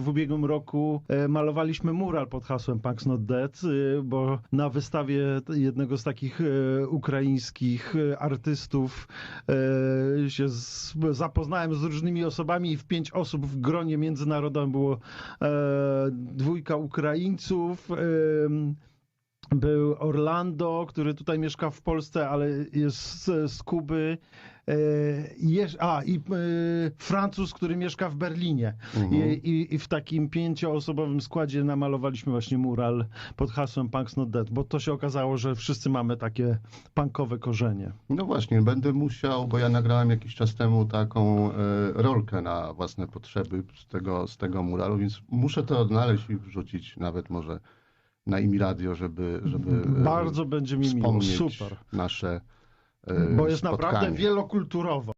w ubiegłym roku e, malowaliśmy mural pod hasłem Punks Not Dead, e, bo na wystawie jednego z takich e, ukraińskich artystów się zapoznałem z różnymi osobami i w pięć osób w gronie międzynarodowym było dwójka Ukraińców. Był Orlando, który tutaj mieszka w Polsce, ale jest z, z Kuby. E, jeż- a, i e, Francuz, który mieszka w Berlinie. I, i, I w takim pięcioosobowym składzie namalowaliśmy właśnie mural pod hasłem Punks Not Dead, bo to się okazało, że wszyscy mamy takie punkowe korzenie. No właśnie, będę musiał, bo ja nagrałem jakiś czas temu taką e, rolkę na własne potrzeby z tego, z tego muralu, więc muszę to odnaleźć i wrzucić nawet może na imi radio, żeby, żeby e, Bardzo będzie mi miło, super. nasze e, Bo jest naprawdę spotkanie. wielokulturowo.